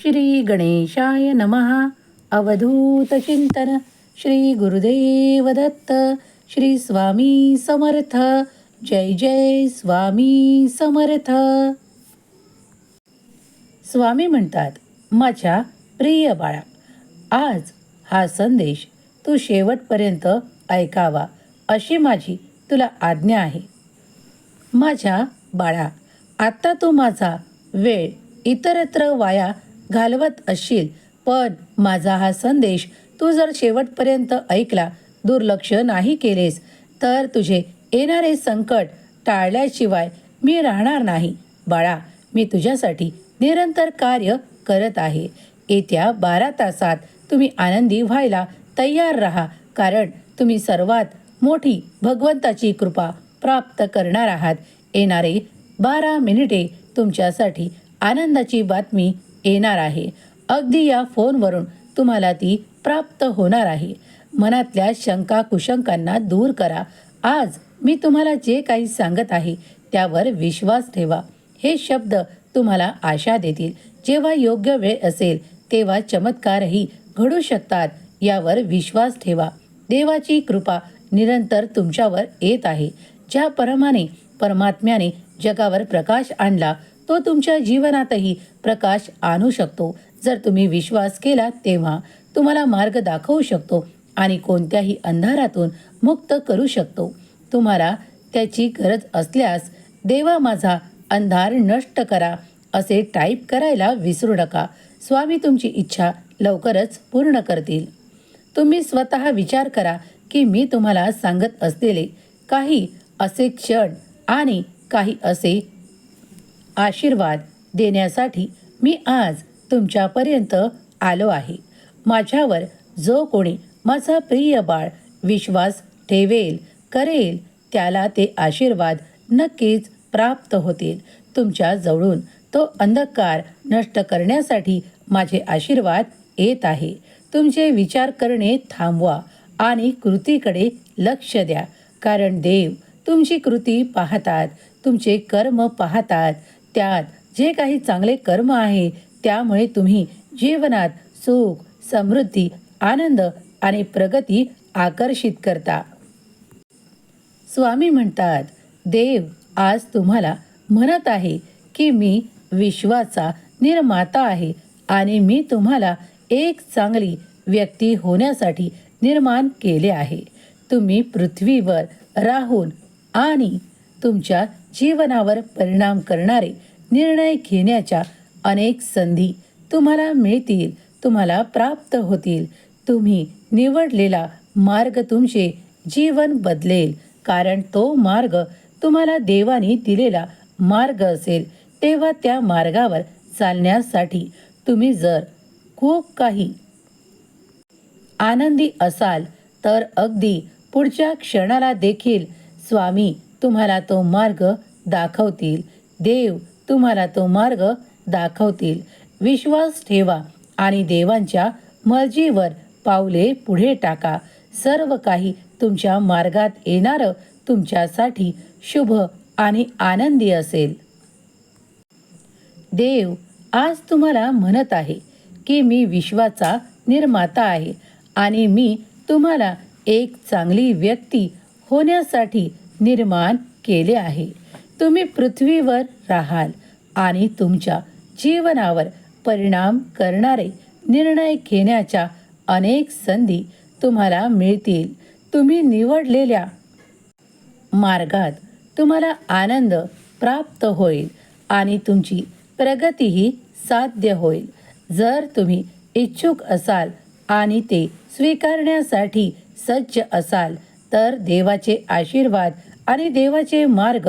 श्री गणेशाय नमः. अवधूत चिंतन. श्री गुरुदेव दत्त. श्री स्वामी समर्थ. जय जय स्वामी समर्थ. स्वामी म्हणतात माझ्या प्रिय बाळा आज हा संदेश तू शेवटपर्यंत ऐकावा अशी माझी तुला आज्ञा आहे. माझ्या बाळा आत्ता तू माझा वेळ इतरत्र वाया घालवत असशील. पण माझा हा संदेश तू जर शेवटपर्यंत ऐकला दुर्लक्ष नाही केलेस तर तुझे येणारे संकट टाळल्याशिवाय मी राहणार नाही. बाळा मी तुझ्यासाठी निरंतर कार्य करत आहे. येत्या बारा तासात तुम्ही आनंदी व्हायला तयार राहा कारण तुम्ही सर्वात मोठी भगवंताची कृपा प्राप्त करणार आहात. येणारे बारा मिनिटे तुमच्यासाठी आनंदाची बातमी येणार आहे. अगदी या फोनवरून तुम्हाला ती प्राप्त होणार आहे. मनातल्या शंका कुशंकांना दूर करा. आज मी तुम्हाला जे काही सांगत आहे त्यावर विश्वास ठेवा. हे शब्द तुम्हाला आशा देतील. जेव्हा योग्य वेळ असेल तेव्हा चमत्कारही घडू शकतात यावर विश्वास ठेवा. देवाची कृपा निरंतर तुमच्यावर येत आहे. ज्याप्रमाणे परमात्म्याने जगावर प्रकाश आणला तो तुमच्या जीवनातही प्रकाश आणू शकतो. जर तुम्ही विश्वास केला तेव्हा तुम्हाला मार्ग दाखवू शकतो आणि कोणत्याही अंधारातून मुक्त करू शकतो. तुम्हाला त्याची गरज असल्यास देवा माझा अंधार नष्ट करा असे टाईप करायला विसरू नका. स्वामी तुमची इच्छा लवकरच पूर्ण करतील. तुम्ही स्वतः विचार करा की मी तुम्हाला सांगत असलेले काही असे क्षण आणि काही असे आशीर्वाद देण्यासाठी मी आज तुमच्यापर्यंत आलो आहे. माझ्यावर जो कोणी माझा प्रिय बाळ विश्वास ठेवेल करेल त्याला ते आशीर्वाद नक्कीच प्राप्त होतील. तुमच्या जवळून तो अंधकार नष्ट करण्यासाठी माझे आशीर्वाद येत आहे. तुमचे विचार करणे थांबवा आणि कृतीकडे लक्ष द्या. कारण देव तुमची कृती पाहतात तुमचे कर्म पाहतात त्यात जे काही चांगले कर्म आहे त्यामुळे तुम्ही जीवनात सुख समृद्धी आनंद आणि प्रगती आकर्षित करता. स्वामी म्हणतात देव आज तुम्हाला म्हणत आहे की मी विश्वाचा निर्माता आहे आणि मी तुम्हाला एक चांगली व्यक्ती होण्यासाठी निर्माण केले आहे. तुम्ही पृथ्वीवर राहून आणि तुमच्या जीवनावर परिणाम करणारे निर्णय घेण्याच्या अनेक संधी तुम्हाला मिळतील तुम्हाला प्राप्त होतील. तुम्ही निवडलेला मार्ग तुमचे जीवन बदलेल कारण तो मार्ग तुम्हाला देवाने दिलेला मार्ग असेल. तेव्हा त्या मार्गावर चालण्यासाठी तुम्ही जर खूप काही आनंदी असाल तर अगदी पुढच्या क्षणाला देखील स्वामी तुम्हाला तो मार्ग दाखवतील. देव तुम्हाला तो मार्ग दाखवतील. विश्वास ठेवा आणि देवांच्या मर्जीवर पावले पुढे टाका. सर्व काही तुमच्या मार्गात येणारं तुमच्यासाठी शुभ आणि आनंदी असेल. देव आज तुम्हाला म्हणत आहे की मी विश्वाचा निर्माता आहे आणि मी तुम्हाला एक चांगली व्यक्ती होण्यासाठी निर्माण केले आहे. तुम्ही पृथ्वीवर राहाल आणि तुमच्या जीवनावर परिणाम करणारे निर्णय घेण्याच्या अनेक संधी तुम्हाला मिळतील. तुम्ही निवडलेल्या मार्गात तुम्हाला आनंद प्राप्त होईल आणि तुमची प्रगतीही साध्य होईल. जर तुम्ही इच्छुक असाल आणि ते स्वीकारण्यासाठी सज्ज असाल तर देवाचे आशीर्वाद आणि देवाचे मार्ग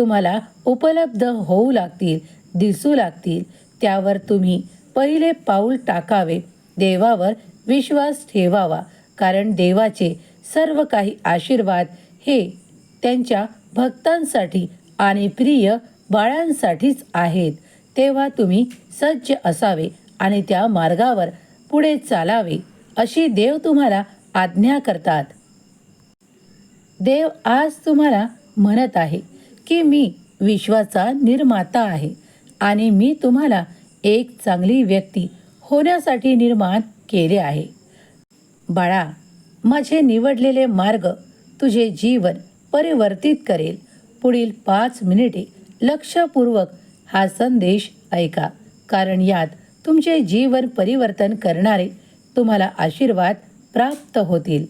तुम्हाला उपलब्ध होऊ लागतील दिसू लागतील. त्यावर तुम्ही पहिले पाऊल टाकावे. देवावर विश्वास ठेवावा. कारण देवाचे सर्व काही आशीर्वाद हे त्यांच्या भक्तांसाठी आणि प्रिय बाळांसाठीच आहेत. तेव्हा तुम्ही सज्ज असावे आणि त्या मार्गावर पुढे चालावे अशी देव तुम्हाला आज्ञा करतात. देव आज तुम्हाला म्हणत आहे की मी विश्वाचा निर्माता आहे आणि मी तुम्हाला एक चांगली व्यक्ती होण्यासाठी निर्माण केले आहे. बाळा माझे निवडलेले मार्ग तुझे जीवन परिवर्तित करेल. पुढील पाच मिनिटे लक्षपूर्वक हा संदेश ऐका कारण यात तुमचे जीवन परिवर्तन करणारे तुम्हाला आशीर्वाद प्राप्त होतील.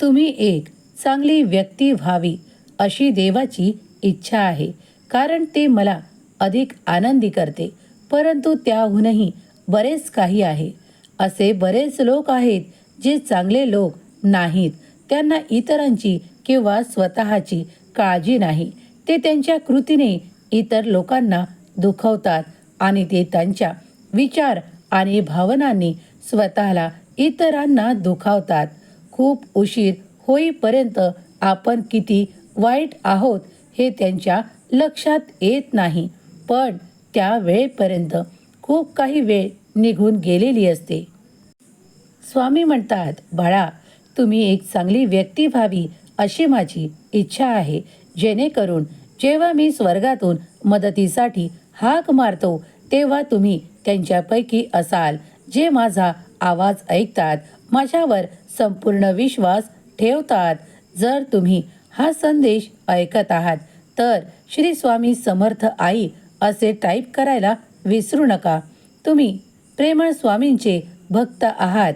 तुम्ही एक चांगली व्यक्ती व्हावी अशी देवाची इच्छा आहे. कारण ते मला अधिक आनंदी करते. परंतु त्याहूनही बरेच काही आहे. असे बरेच लोक आहेत जे चांगले लोक नाहीत. त्यांना इतरांची किंवा स्वतःची काळजी नाही. ते त्यांच्या कृतीने इतर लोकांना दुखवतात आणि ते त्यांच्या विचार आणि भावनांनी स्वतःला इतरांना दुखावतात. खूप उशीर होईपर्यंत आपण किती वाईट आहोत हे त्यांच्या लक्षात येत नाही. पण त्या वेळेपर्यंत खूप काही वेळ निघून गेलेली असते. स्वामी म्हणतात बाळा तुम्ही एक चांगली व्यक्ती व्हावी अशी माझी इच्छा आहे. जेणेकरून जेव्हा मी स्वर्गातून मदतीसाठी हाक मारतो तेव्हा तुम्ही त्यांच्यापैकी असाल. जे माझा आवाज ऐकतात माझ्यावर संपूर्ण विश्वास ठेवतात. जर तुम्ही हा संदेश ऐकत आहात. तर श्री स्वामी समर्थ आई असे टाईप करायला विसरू नका. तुम्ही प्रेमळ स्वामींचे भक्त आहात.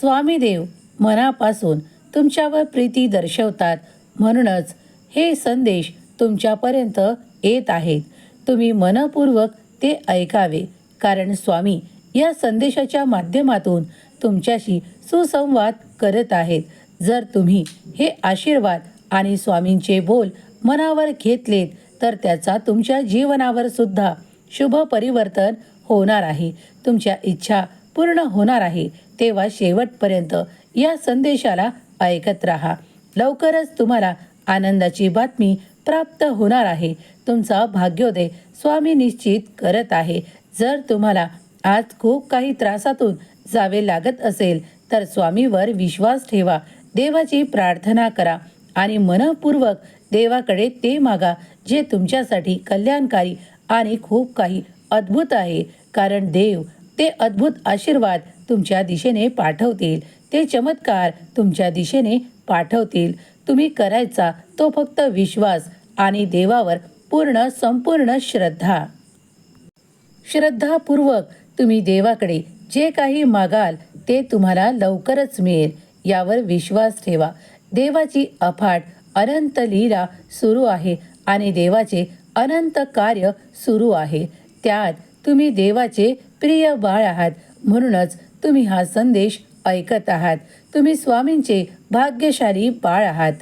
स्वामीदेव मनापासून तुमच्यावर प्रीती दर्शवतात. म्हणूनच हे संदेश तुमच्यापर्यंत येत आहेत. तुम्ही मनपूर्वक ते ऐकावे. कारण स्वामी या संदेशाच्या माध्यमातून तुमच्याशी सुसंवाद करत आहेत. जर तुम्ही हे आशीर्वाद आणि स्वामींचे बोल मनावर घेतलेत तर त्याचा तुमच्या जीवनावर सुद्धा शुभ परिवर्तन होणार आहे. तुमच्या इच्छा पूर्ण होणार आहे. तेव्हा शेवटपर्यंत या संदेशाला ऐकत राहा. लवकरच तुम्हाला आनंदाची बातमी प्राप्त होणार आहे. तुमचा भाग्योदय स्वामी निश्चित करत आहे. जर तुम्हाला आज खूप काही त्रासातून जावे लागत असेल तर स्वामीवर विश्वास ठेवा. देवाची प्रार्थना करा आणि मनपूर्वक देवाकडे ते मागा जे तुमच्यासाठी कल्याणकारी आणि खूप काही अद्भुत आहे. कारण देव ते अद्भुत आशीर्वाद तुमच्या दिशेने पाठवतील. ते चमत्कार तुमच्या दिशेने पाठवतील. तुम्ही करायचा तो फक्त विश्वास आणि देवावर पूर्ण संपूर्ण श्रद्धा. श्रद्धापूर्वक तुम्ही देवाकडे जे काही मागाल ते तुम्हाला लवकरच मिळेल. यावर विश्वास ठेवा. देवाची अफाट अनंत लीला सुरू आहे आणि देवाचे अनंत कार्य सुरू आहे. त्यात तुम्ही देवाचे प्रिय बाळ आहात. म्हणूनच तुम्ही हा संदेश ऐकत आहात. तुम्ही स्वामींचे भाग्यशाली बाळ आहात.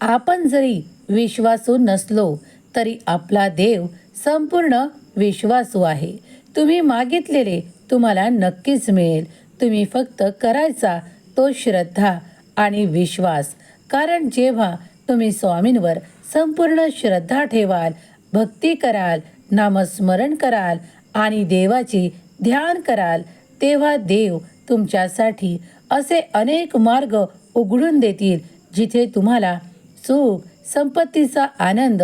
आपण जरी विश्वासू नसलो तरी आपला देव संपूर्ण विश्वासू आहे. तुम्ही मागितलेले तुम्हाला नक्कीच मिळेल. तुम्ही फक्त करायचा तो श्रद्धा आणि विश्वास. कारण जेव्हा तुम्ही स्वामींवर संपूर्ण श्रद्धा ठेवाल भक्ती कराल नामस्मरण कराल आणि देवाची ध्यान कराल तेव्हा देव तुमच्यासाठी असे अनेक मार्ग उघडून देतील जिथे तुम्हाला सुख संपत्तीचा आनंद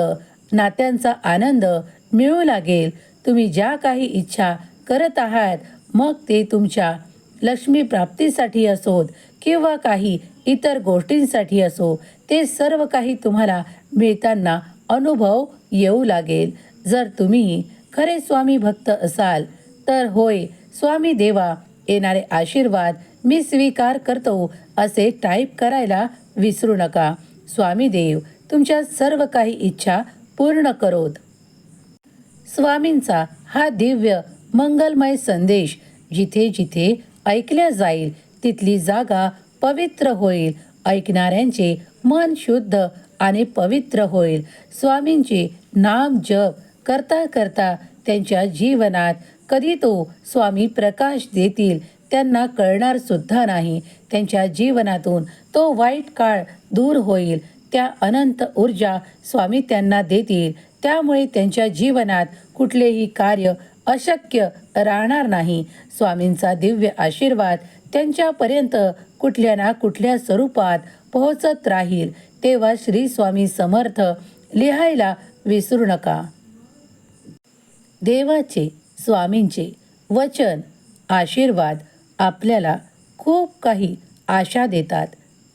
नात्यांचा आनंद मिळू लागेल. तुम्ही ज्या काही इच्छा करत आहात मग ते तुमच्या लक्ष्मी प्राप्तीसाठी असोत किंवा काही इतर गोष्टींसाठी असो ते सर्व काही तुम्हाला मिळताना अनुभव येऊ लागेल. जर तुम्ही खरे स्वामी भक्त असाल तर होय स्वामी देवा येणारे आशीर्वाद मी स्वीकार करतो असे टाईप करायला विसरू नका. स्वामी देव तुमच्या सर्व काही इच्छा पूर्ण करोत. स्वामींचा हा दिव्य मंगलमय संदेश जिथे जिथे ऐकल्या जाईल. तिथली जागा पवित्र होईल. ऐकणाऱ्यांचे मन शुद्ध आणि पवित्र होईल. स्वामींचे नाम जप करता करता त्यांच्या जीवनात कधी तो स्वामी प्रकाश देतील त्यांना कळणार सुद्धा नाही. त्यांच्या जीवनातून तो वाईट काळ दूर होईल. त्या अनंत ऊर्जा स्वामी त्यांना देतील. त्यामुळे त्यांच्या जीवनात कुठलेही कार्य अशक्य राहणार नाही. स्वामींचा दिव्य आशीर्वाद त्यांच्यापर्यंत कुठल्या ना कुठल्या स्वरूपात पोहोचत राहील. तेव्हा श्री स्वामी समर्थ लिहायला विसरू नका. देवाचे स्वामींचे वचन आशीर्वाद आपल्याला खूप काही आशा देतात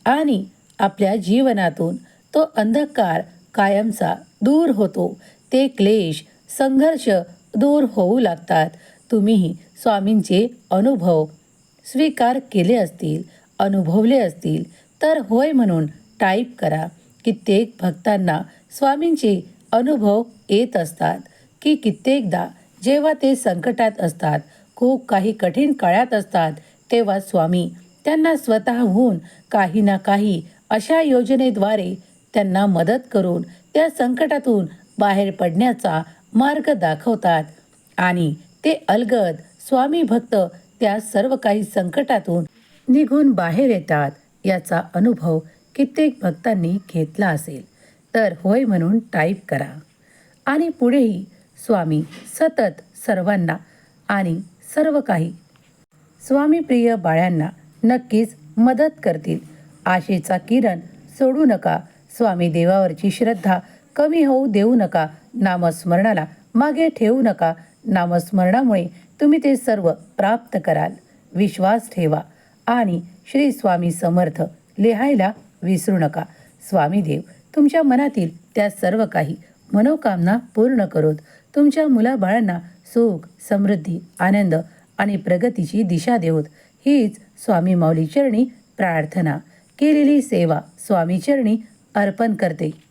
आणि आपल्या जीवनातून तो अंधकार कायमचा दूर होतो. ते क्लेश संघर्ष दूर होऊ लागतात. तुम्हीही स्वामींचे अनुभव स्वीकार केले असतील अनुभवले असतील तर होय म्हणून टाईप करा. कित्येक भक्तांना स्वामींचे अनुभव येत असतात की कित्येकदा जेव्हा ते संकटात असतात खूप काही कठीण काळात असतात तेव्हा स्वामी त्यांना स्वतःहून काही ना काही अशा योजनेद्वारे त्यांना मदत करून त्या संकटातून बाहेर पडण्याचा मार्ग दाखवतात. आणि ते अलगद स्वामी भक्त त्या सर्व काही संकटातून निघून बाहेर येतात याचा अनुभव कित्येक भक्तांनी घेतला असेल. तर होय म्हणून टाईप करा. आणि पुढेही स्वामी सतत सर्वांना आणि सर्व काही स्वामी प्रिय बाळ्यांना नक्कीच मदत करतील. आशेचा किरण सोडू नका. स्वामी देवावरची श्रद्धा कमी होऊ देऊ नका नामस्मरणाला. मागे ठेवू नका नामस्मरणामुळे तुम्ही ते सर्व प्राप्त कराल. विश्वास ठेवा आणि श्री स्वामी समर्थ लिहायला विसरू नका. स्वामी देव तुमच्या मनातील त्या सर्व काही मनोकामना पूर्ण करोत. तुमच्या मुलाबाळांना सुख समृद्धी आनंद आणि प्रगतीची दिशा देवत. हीच स्वामी माऊली चरणी प्रार्थना. केलेली सेवा स्वामी चरणी अर्पण करते.